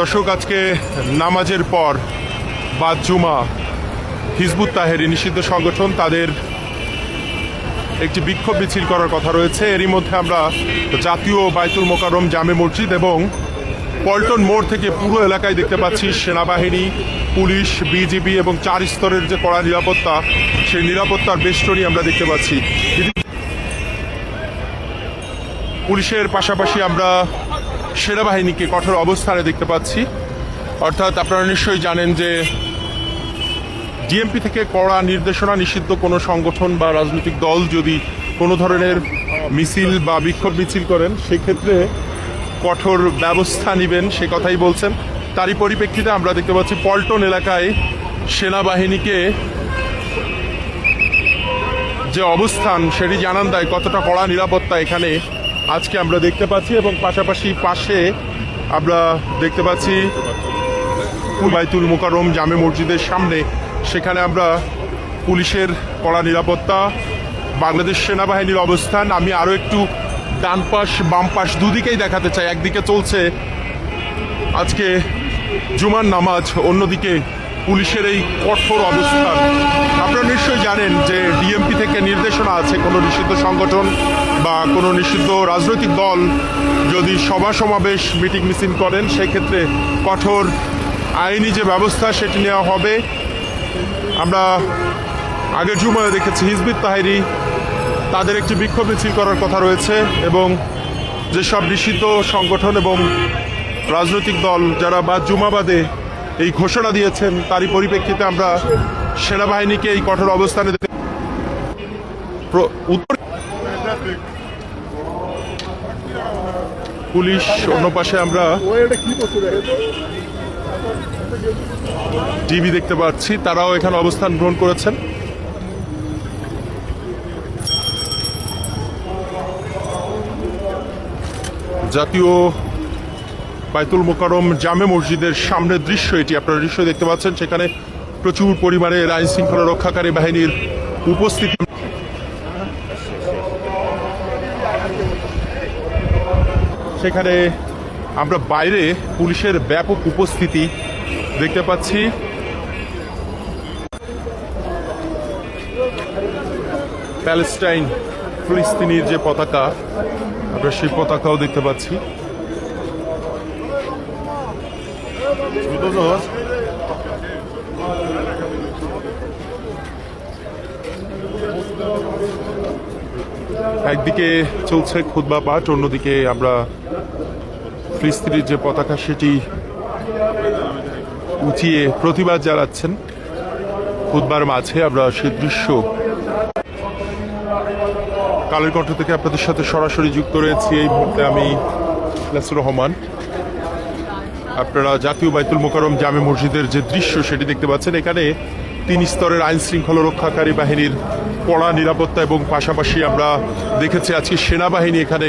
দর্শক, আজকে নামাজের পর বা জুমা, হিজবুত তাহেরি নিষিদ্ধ সংগঠন তাদের একটি বিক্ষোভ মিছিল করার কথা রয়েছে। এরই মধ্যে আমরা জাতীয় বাইতুল মোকাররম জামে মসজিদ এবং পল্টন মোড় থেকে পুরো এলাকায় দেখতে পাচ্ছি সেনাবাহিনী, পুলিশ, বিজিবি এবং চার স্তরের যে কড়া নিরাপত্তা, সেই নিরাপত্তার বেষ্টনী আমরা দেখতে পাচ্ছি। পুলিশের পাশাপাশি আমরা সেনাবাহিনীকে কঠোর অবস্থানে দেখতে পাচ্ছি। অর্থাৎ আপনারা নিশ্চয়ই জানেন যে ডিএমপি থেকে কড়া নির্দেশনা নিষিদ্ধ কোনো সংগঠন বা রাজনৈতিক দল যদি কোনো ধরনের মিছিল বা বিক্ষোভ মিছিল করেন, সেক্ষেত্রে কঠোর ব্যবস্থা নেবেন, সে কথাই বলছেন। তারই পরিপ্রেক্ষিতে আমরা দেখতে পাচ্ছি পল্টন এলাকায় সেনাবাহিনীকে যে অবস্থান, সেটি জানান দেয় কতটা কড়া নিরাপত্তা এখানে আজকে আমরা দেখতে পাচ্ছি এবং পাশাপাশি পাশে আমরা দেখতে পাচ্ছি বাইতুল মোকাররম জামে মসজিদের সামনে। সেখানে আমরা পুলিশের কড়া নিরাপত্তা, বাংলাদেশ সেনাবাহিনীর অবস্থান। আমি আরও একটু ডান পাশ, বাম পাশ দুদিকেই দেখাতে চাই। একদিকে চলছে আজকে জুমার নামাজ, অন্যদিকে পুলিশের এই কঠোর অবস্থান। আপনারা নিশ্চয়ই জানেন যে ডিএমপি থেকে নির্দেশনা আছে কোনো নিষিদ্ধ সংগঠন বা কোনো নিষিদ্ধ রাজনৈতিক দল যদি সভা সমাবেশ, মিটিং মিছিল করেন, সেক্ষেত্রে কঠোর আইনি যে ব্যবস্থা সেটি নেওয়া হবে। আমরা আগের জুমায় দেখেছি, হিজবিত তাহেরি তাদের একটি বিক্ষোভ মিছিল করার কথা রয়েছে এবং যেসব নিষিদ্ধ সংগঠন এবং রাজনৈতিক দল যারা বা জুমাবাদে এই ঘোষণা দিয়েছেন, তারই পরিপ্রেক্ষিতে আমরা সেনাবাহিনীকে এই কঠোর অবস্থানে উত্তর পুলিশ অন্য পাশে আমরা টিভি দেখতে পাচ্ছি। তারাও এখানে অবস্থান গ্রহণ করেছেন। জাতীয় বাইতুল মোকারম জামে মসজিদের সামনের দৃশ্য এটি। আপনারা দৃশ্য দেখতে পাচ্ছেন, সেখানে প্রচুর পরিমাণে আইন শৃঙ্খলা রক্ষাকারী বাহিনীর উপস্থিতি। সেখানে আমরা বাইরে পুলিশের ব্যাপক উপস্থিতি দেখতে পাচ্ছি। প্যালেস্টাইন ফিলিস্তিনির যে পতাকা, আমরা সেই পতাকাও দেখতে পাচ্ছি। একদিকে চলছে খুদবা পাঠ, অন্যদিকে আমরা ফিলিস্তিনির যে পতাকা সেটি উঁচিয়ে প্রতিবাদ জানাচ্ছেন। খুদবার মাঝে আমরা সে দৃশ্য কালের কণ্ঠ থেকে আপনাদের সাথে সরাসরি যুক্ত রয়েছি। এই মুহূর্তে আমি নাসুর রহমান। আপনারা জাতীয় বাইতুল মোকারম জামে মসজিদের যে দৃশ্য সেটি দেখতে পাচ্ছেন। এখানে তিন স্তরের আইন শৃঙ্খলা রক্ষাকারী বাহিনীর কড়া নিরাপত্তা এবং পাশাপাশি আমরা দেখেছি আজকে সেনাবাহিনী এখানে